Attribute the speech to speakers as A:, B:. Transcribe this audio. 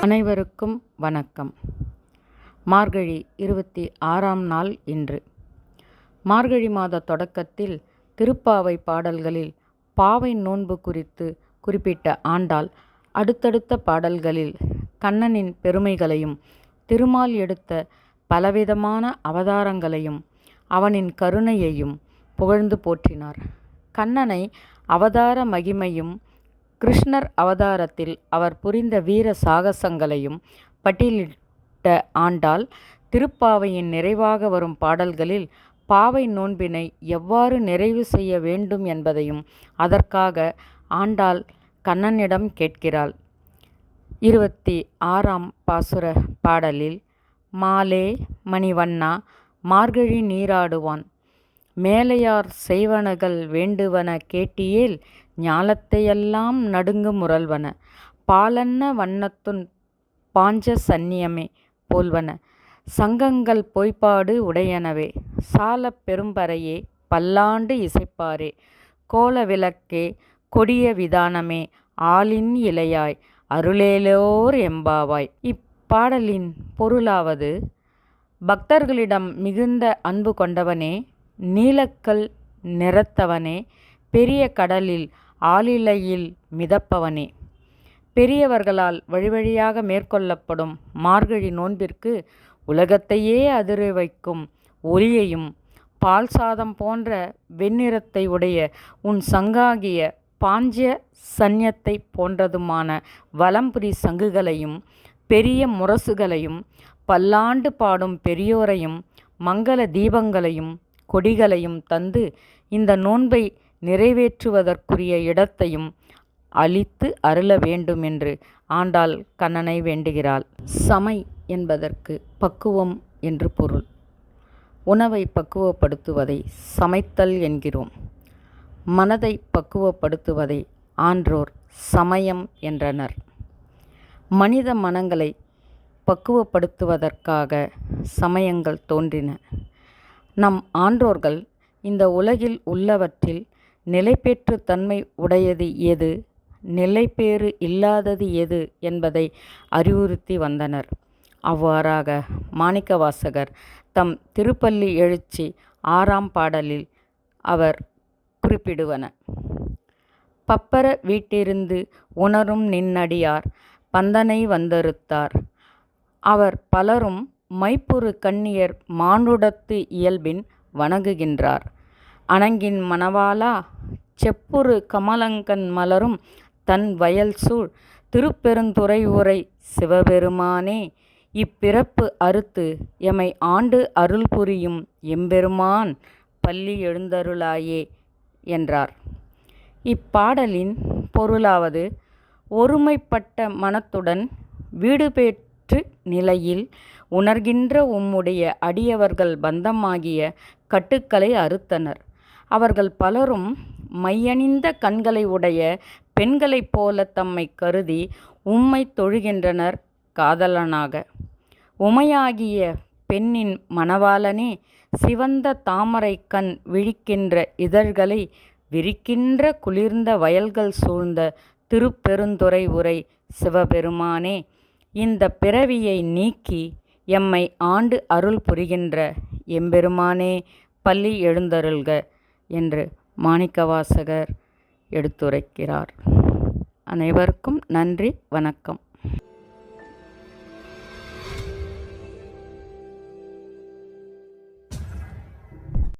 A: அனைவருக்கும் வணக்கம். மார்கழி இருபத்தி ஆறாம் நாள் இன்று. மார்கழி மாத தொடக்கத்தில் திருப்பாவை பாடல்களில் பாவை நோன்பு குறித்து குறிப்பிட்ட ஆண்டாள் அடுத்தடுத்த பாடல்களில் கண்ணனின் பெருமைகளையும் திருமால் எடுத்த பலவிதமான அவதாரங்களையும் அவனின் கருணையையும் புகழ்ந்து போற்றினார். கண்ணனை அவதார மகிமையும் கிருஷ்ணர் அவதாரத்தில் அவர் புரிந்த வீர சாகசங்களையும் பட்டியலிட்ட ஆண்டாள் திருப்பாவையின் நிறைவாக வரும் பாடல்களில் பாவை நோன்பினை எவ்வாறு நிறைவு செய்ய வேண்டும் என்பதையும் அதற்காக ஆண்டாள் கண்ணனிடம் கேட்கிறாள். இருபத்தி ஆறாம் பாசுர பாடலில் மாலே மணிவண்ணா மார்கழி நீராடுவான். மேலையார் செய்வனகள் வேண்டுவன கேட்டியேல் ஞாலத்தையெல்லாம் நடுங்கு முரல்வன. பாலன்ன வண்ணத்துன் பாஞ்ச சந்நியமே போல்வன. சங்கங்கள் பொய்ப்பாடு உடையனவே. சாலப் பெரும்பறையே பல்லாண்டு இசைப்பாரே. கோல விளக்கே கொடிய விதானமே ஆலின் இலையாய். அருளேலோர் எம்பாவாய். இப்பாடலின் பொருளாவது பக்தர்களிடம் மிகுந்த அன்பு கொண்டவனே நீலக்கல் நிறத்தவனே பெரிய கடலில் ஆளிலையில் மிதப்பவனே. பெரியவர்களால் வழிவழியாக மேற்கொள்ளப்படும் மார்கழி நோன்பிற்கு உலகத்தையே அதிர வைக்கும் ஒளியையும் பால் சாதம் போன்ற வெண்ணிறத்தை உடைய உன் சங்காகிய பாஞ்ச சந்நியத்தை போன்றதுமான வலம்புரி சங்குகளையும் பெரிய முரசுகளையும் பல்லாண்டு பாடும் பெரியோரையும் மங்கள தீபங்களையும் கொடிகளையும் தந்து இந்த நோன்பை நிறைவேற்றுவதற்குரிய இடத்தையும் அளித்து அருள வேண்டும் என்று ஆண்டாள் கண்ணனை வேண்டுகிறாள். சமை என்பதற்கு பக்குவம் என்று பொருள். உணவை பக்குவப்படுத்துவதை சமைத்தல் என்கிறோம். மனதை பக்குவப்படுத்துவதை ஆன்றோர் சமயம் என்றனர். மனித மனங்களை பக்குவப்படுத்துவதற்காக சமயங்கள் தோன்றின. நம் ஆன்றோர்கள் இந்த உலகில் உள்ளவற்றில் நிலைபெற்று தன்மை உடையது எது? நிலைப்பேறு இல்லாதது எது என்பதை அறிவுறுத்தி வந்தனர். அவ்வாறாக மாணிக்கவாசகர் தம் திருப்பள்ளி எழுச்சி ஆறாம் பாடலில் அவர் குறிப்பிடுவன. பப்பர வீட்டிருந்து உணரும் நின்னடியார் பந்தனை வந்தறுத்தார். அவர் பலரும் மைப்புறு கண்ணியர் மானுடத்து இயல்பின் வணங்குகின்றார். அணங்கின் மணவாளா செப்புறு கமலங்கன் மலரும் தன் வயல் சூழ் திருப்பெருந்துறை உரை சிவபெருமானே இப்பிறப்பு அறுத்து எமை ஆண்டு அருள் புரியும் எம்பெருமான் பள்ளி எழுந்தருளாயே என்றார். இப்பாடலின் பொருளாவது ஒருமைப்பட்ட மனத்துடன் வீடு பெற்று நிலையில் உணர்கின்ற உம்முடைய அடியவர்கள் பந்தமாகிய கட்டுக்களை அறுத்தனர். அவர்கள் பலரும் மையணிந்த கண்களை உடைய பெண்களைப் போல தம்மை கருதி உம்மை தொழுகின்றனர் காதலனாக. உமையாகிய பெண்ணின் மணவாளனே சிவந்த தாமரை கண் விழிக்கின்ற இதழ்களை விரிக்கின்ற குளிர்ந்த வயல்கள் சூழ்ந்த திருப்பெருந்துறை உரை சிவபெருமானே இந்த பிறவியை நீக்கி எம்மை ஆண்டு அருள் புரிகின்ற எம்பெருமானே பள்ளி எழுந்தருள்க. என்று மாணிக்கவாசகர் எடுத்துரைக்கிறார். அனைவருக்கும் நன்றி வணக்கம்.